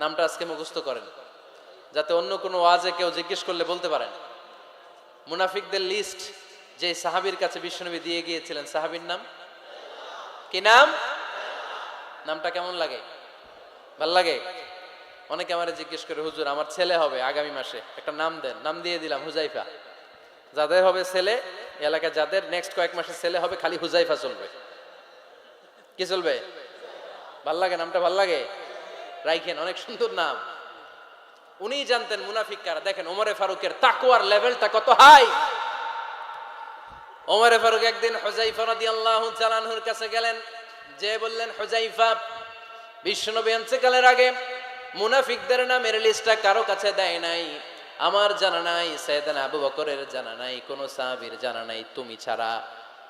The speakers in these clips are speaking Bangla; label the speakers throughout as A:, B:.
A: নামটা আজকে মুখস্থ করেন। যাতে অন্য কোনো ওয়াজে কেউ জিজ্ঞেস করলে বলতে পারেন। মুনাফিকদের লিস্ট যে সাহাবীর কাছে বিশ্বনবী দিয়ে গিয়েছিলেন, সাহাবীর নাম? কি নাম? নামটা কেমন লাগে? ভালো লাগে? অনেকে আমার জিজ্ঞেস করে, হুজুর, আমার ছেলে হবে আগামী মাসে। একটা নাম দেন, নাম দিয়ে দিলাম, হুজাইফা। যাদের হবে ছেলে, এই এলাকায় যাদের নেক্সট কয়েক মাসে ছেলে হবে, খালি হুজাইফা চলবে। কি চলবে? ভালো লাগে, নামটা ভালো লাগে? রাইখেন, অনেক সুন্দর নাম। উনি জানতেন মুনাফিক কারা। দেখেন, ওমরে ফারুকের তাকুয়ার লেভেলটা কত হাই। ওমরে ফারুক একদিন হুজাইফা রাদিয়াল্লাহু তাআলার কাছে গেলেন। যে বললেন হুজাইফা বিশ্বনবী কালের আগে মুনাফিকদের নামের লিস্টটা কারও কাছে দেয় নাই। আমার জানা নাই, সৈয়দানা আবু বকরের জানা নাই, কোন সাহাবীর জানা নাই, তুমি ছাড়া।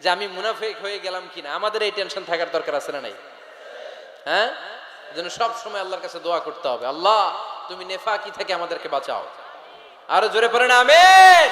A: যে আমি মুনাফেক হয়ে গেলাম কিনা? আমাদের এই টেনশন থাকার দরকার আছে না নাই? হ্যাঁ? যেন সব সময় আল্লাহর কাছে দোয়া করতে হবে। আল্লাহ, তুমি নেফা কি থেকে আমাদেরকে বাঁচাও। আরও জোরে পড়ে না, আমেন!